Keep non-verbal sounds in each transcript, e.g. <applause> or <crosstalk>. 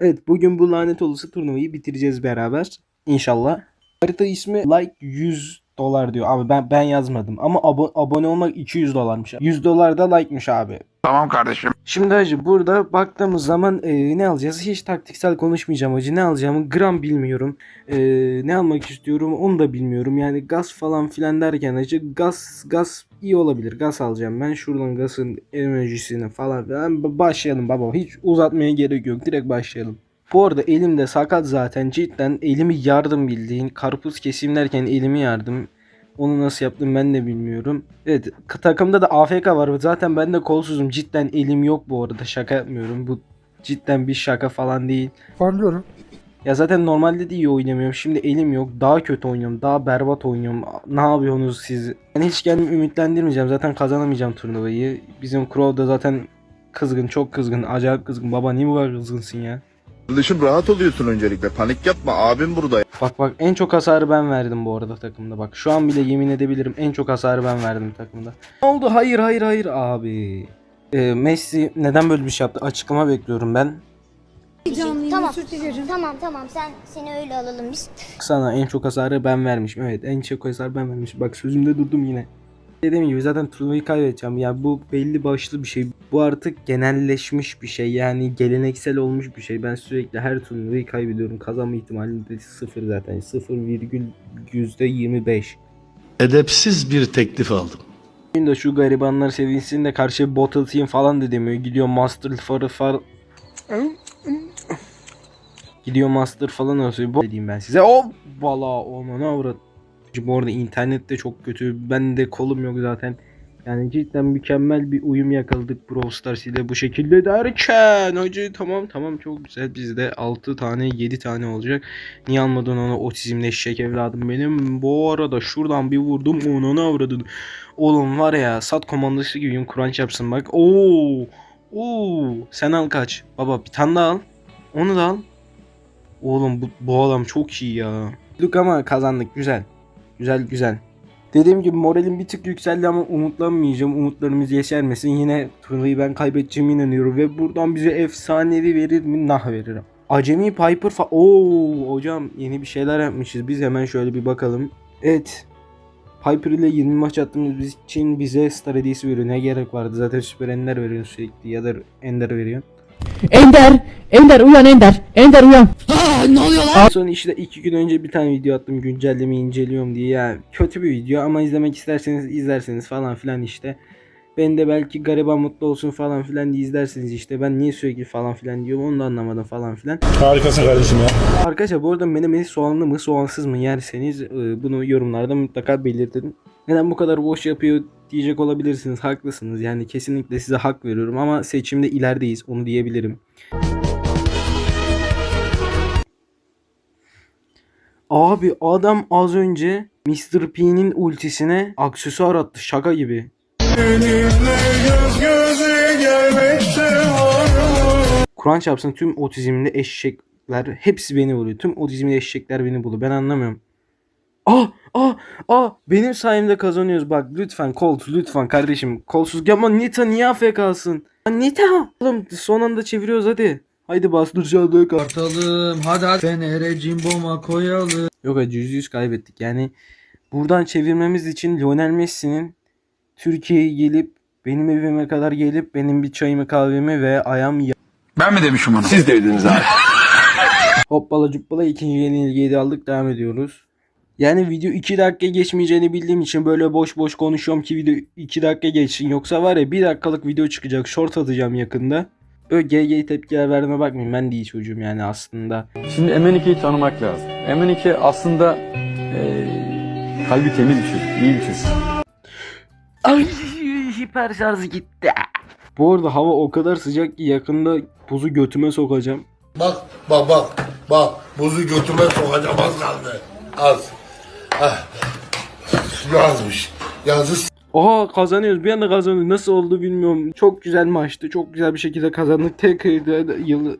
Evet bugün bu lanet olası turnuvayı bitireceğiz beraber. İnşallah. Harita ismi like 100 dolar diyor. Abi ben ben yazmadım ama abo- abone olmak 200 dolarmış. 100 dolar da like'mış abi. Tamam kardeşim. Şimdi hacı burada baktığımız zaman e, ne alacağız? Hiç taktiksel konuşmayacağım hacı. Ne alacağımı gram bilmiyorum. E, ne almak istiyorum onu da bilmiyorum. Yani gaz falan filan derken hacı gaz gaz iyi olabilir. Gaz alacağım ben. Şuradan gazın enerjisini falan filan. Başlayalım baba. Hiç uzatmaya gerek yok. Direkt başlayalım. Bu arada elimde sakat zaten cidden elimi yardım bildiğin karpuz keseyim derken elimi yardım. Onu nasıl yaptım ben de bilmiyorum. Evet takımda da AFK var. Zaten ben de kolsuzum. Cidden elim yok bu arada. Şaka yapmıyorum. Bu cidden bir şaka falan değil. Anlıyorum. Ya zaten normalde de iyi oynamıyorum. Şimdi elim yok. Daha kötü oynuyorum. Daha berbat oynuyorum. Ne yapıyorsunuz siz? Ben hiç kendimi ümitlendirmeyeceğim. Zaten kazanamayacağım turnuvayı. Bizim Crow da zaten kızgın. Çok kızgın. Acayip kızgın. Baba niye bu kadar kızgınsın ya? Kardeşim rahat oluyorsun öncelikle. Panik yapma. Abim burada. Bak bak en çok hasarı ben verdim bu arada takımda. Bak şu an bile yemin edebilirim en çok hasarı ben verdim takımda. Ne oldu? Hayır hayır hayır abi. Ee, Messi neden böyle bir şey yaptı? Açıklama bekliyorum ben. Canlıyım Tamam. dilerim. Tamam tamam sen seni öyle alalım biz. Sana en çok hasarı ben vermişim. Evet en çok hasarı ben vermişim. Bak sözümde durdum yine. Dediğim gibi zaten turnuvayı kaybedeceğim. Ya bu belli başlı bir şey. Bu artık genelleşmiş bir şey. Yani geleneksel olmuş bir şey. Ben sürekli her turnuvayı kaybediyorum. Kazanma ihtimalim de sıfır zaten. Sıfır virgül yüzde yirmi beş. edepsiz bir teklif aldım. Şimdi de şu garibanlar sevinsin de karşı bot atayım falan da demiyor. Gidiyor master far far Gidiyor master falan atıyor. Bu diyeyim ben size. Hop valla ona ne avrat. Bu arada internet de çok kötü. Ben de kolum yok zaten. Yani cidden mükemmel bir uyum yakaladık Brawl Stars ile bu şekilde derken hacı tamam tamam çok güzel bizde 6 tane 7 tane olacak. Niye almadın onu otizmli eşek evladım benim. Bu arada şuradan bir vurdum onu ne avradın. Oğlum var ya sat komandası gibiyim Kur'an çarpsın bak. Oo. Oo. Sen al kaç. Baba bir tane daha al. Onu da al. Oğlum bu, bu adam çok iyi ya. Dük ama kazandık güzel. Güzel güzel. Dediğim gibi moralim bir tık yükseldi ama umutlanmayacağım. Umutlarımız yeşermesin. Yine turnuvayı ben kaybedeceğime inanıyorum. Ve buradan bize efsanevi verir mi? Nah veririm. Acemi Piper fa... Oo hocam yeni bir şeyler yapmışız. Biz hemen şöyle bir bakalım. Evet. Piper ile 20 maç attığımız için bize star veriyor. Ne gerek vardı? Zaten süper ender veriyor sürekli ya da ender veriyor. Ender, Ender uyan Ender, Ender uyan. Son işte iki gün önce bir tane video attım güncelleme inceliyorum diye ya kötü bir video ama izlemek isterseniz izlerseniz falan filan işte. Ben de belki gariban mutlu olsun falan filan diye izlersiniz işte. Ben niye sürekli falan filan diyorum onu da anlamadım falan filan. Harikasın kardeşim ya. Arkadaşlar bu arada menemeni soğanlı mı soğansız mı yerseniz e, bunu yorumlarda mutlaka belirtin. Neden bu kadar boş yapıyor diyecek olabilirsiniz. Haklısınız yani kesinlikle size hak veriyorum ama seçimde ilerideyiz onu diyebilirim. Abi adam az önce Mr. P'nin ultisine aksesuar attı şaka gibi. Kur'an çarpsın tüm otizmli eşekler hepsi beni buluyor. Tüm otizmli eşekler beni buluyor. Ben anlamıyorum. Ah ah ah benim sayemde kazanıyoruz bak lütfen Colt lütfen kardeşim kolsuz ama Nita niye AFK kalsın? Nita oğlum son anda çeviriyoruz hadi. Haydi bastıracağız Atalım hadi hadi Fener'e cimboma koyalım. Yok acı yüzde yüz kaybettik. Yani buradan çevirmemiz için Lionel Messi'nin Türkiye'ye gelip benim evime kadar gelip benim bir çayımı kahvemi ve ayağım ya- Ben mi demişim onu? Siz dediniz abi. hoppala cuppala ikinci yenilgiyi de aldık devam ediyoruz. Yani video 2 dakika geçmeyeceğini bildiğim için böyle boş boş konuşuyorum ki video 2 dakika geçsin. Yoksa var ya 1 dakikalık video çıkacak. Short atacağım yakında. Böyle GG tepkiler verdiğime bakmayın. Ben de iyi çocuğum yani aslında. Şimdi MN2'yi tanımak lazım. MN2 aslında eee kalbi temiz bir çocuk, iyi bir çocuk. Ay hiper şarjı gitti. Bu arada hava o kadar sıcak ki yakında buzu götüme sokacağım. Bak bak bak bak buzu götüme sokacağım az kaldı. Az. Yazmış. Yazı Oha kazanıyoruz bir anda kazanıyoruz. Nasıl oldu bilmiyorum. Çok güzel maçtı. Çok güzel bir şekilde kazandık. Tek yıl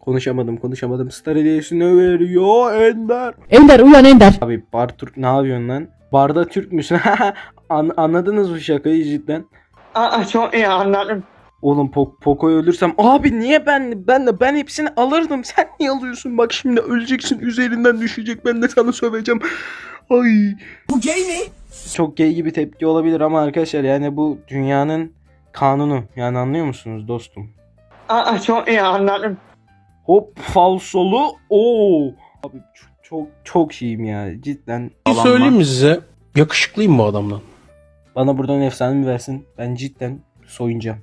Konuşamadım konuşamadım. Star hediyesini veriyor Ender. Ender uyan Ender. Abi Bar Türk ne yapıyorsun lan? Barda Türk müsün? <laughs> An- anladınız mı şakayı cidden? Aa çok iyi anladım. Oğlum Po- Poco'yu ölürsem abi niye ben ben de ben hepsini alırdım. <laughs> Sen niye alıyorsun? Bak şimdi öleceksin üzerinden düşecek. Ben de sana söveceğim. Ay. Bu gay mi? Çok gay gibi tepki olabilir ama arkadaşlar yani bu dünyanın kanunu. Yani anlıyor musunuz dostum? Aa, çok iyi anladım. Hop falsolu. Oo. Abi çok çok, çok şeyim ya cidden. Bir söyleyeyim mi size? Yakışıklıyım bu adamdan. Bana buradan efsane mi versin? Ben cidden soyunacağım.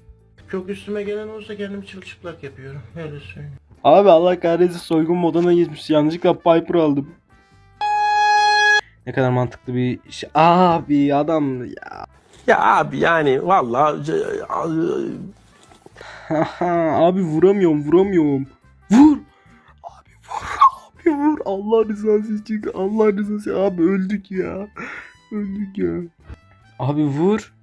Çok üstüme gelen olursa kendimi çırılçıplak yapıyorum. Öyle söyleyeyim. Abi Allah kahretsin soygun moduna geçmiş. Yanlışlıkla Piper aldım. Ne kadar mantıklı bir şey. Abi adam ya. Ya abi yani valla abi vuramıyorum vuramıyorum. Vur. Abi vur. Abi vur. Allah rızası için. Allah rızası. Abi öldük ya. Öldük ya. Abi vur.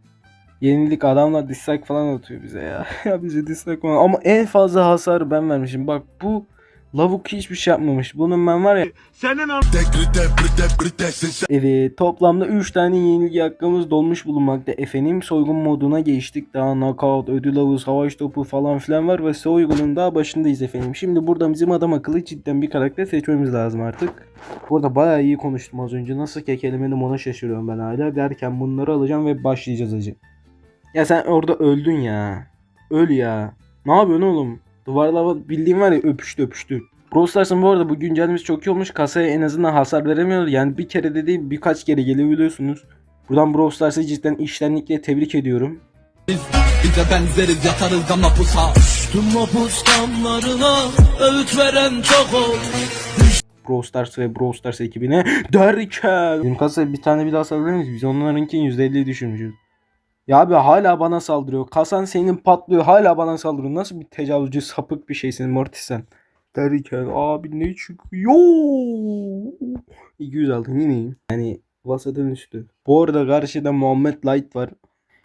Yenilik adamlar dislike falan atıyor bize ya. <laughs> ya bize dislike falan. Ama en fazla hasarı ben vermişim. Bak bu lavuk hiçbir şey yapmamış. Bunun ben var ya. Evet toplamda 3 tane yenilgi hakkımız dolmuş bulunmakta. Efendim soygun moduna geçtik. Daha knockout, ödül havuzu, savaş topu falan filan var ve soygunun daha başındayız efendim. Şimdi burada bizim adam akıllı cidden bir karakter seçmemiz lazım artık. Burada bayağı iyi konuştum az önce. Nasıl kekelemedim ona şaşırıyorum ben hala. Derken bunları alacağım ve başlayacağız acı. Ya sen orada öldün ya. Öl ya. Ne yapıyorsun oğlum? Duvarla bildiğin var ya öpüştü öpüştü. Brawl Stars'ın bu arada bu güncellemesi çok iyi olmuş. Kasaya en azından hasar veremiyor. Yani bir kere de değil birkaç kere gelebiliyorsunuz. Buradan Brawl Stars'ı cidden içtenlikle tebrik ediyorum. Bize benzeriz yatarız da mapusa Tüm mapus damlarına öğüt veren çok ol Brawl Stars ve Brawl Stars ekibine derken. Bizim kasaya bir tane bir daha saldırır mıyız? Biz onlarınkini %50'ye düşürmüşüz. Ya abi hala bana saldırıyor. Kasan senin patlıyor. Hala bana saldırıyor. Nasıl bir tecavüzcü sapık bir şeysin Mortis sen. Derken abi ne çıkıyor? 200 altın yine iyi. Yani vasatın üstü. Bu arada karşıda Muhammed Light var.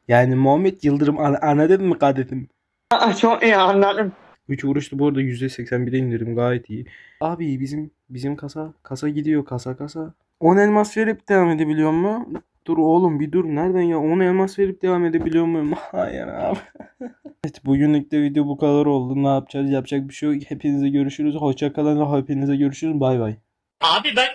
Yani Muhammed Yıldırım an- anladın mı kadetim? Aa, çok iyi anladım. 3 vuruştu bu arada %81'e indirdim gayet iyi. Abi bizim bizim kasa kasa gidiyor kasa kasa. 10 elmas verip devam edebiliyor mu? Dur oğlum bir dur nereden ya 10 elmas verip devam edebiliyor muyum? <laughs> Hayır abi. <laughs> evet bugünlük de video bu kadar oldu. Ne yapacağız? Yapacak bir şey yok. Hepinize görüşürüz. Hoşça kalın ve hepinize görüşürüz. Bay bay. Abi ben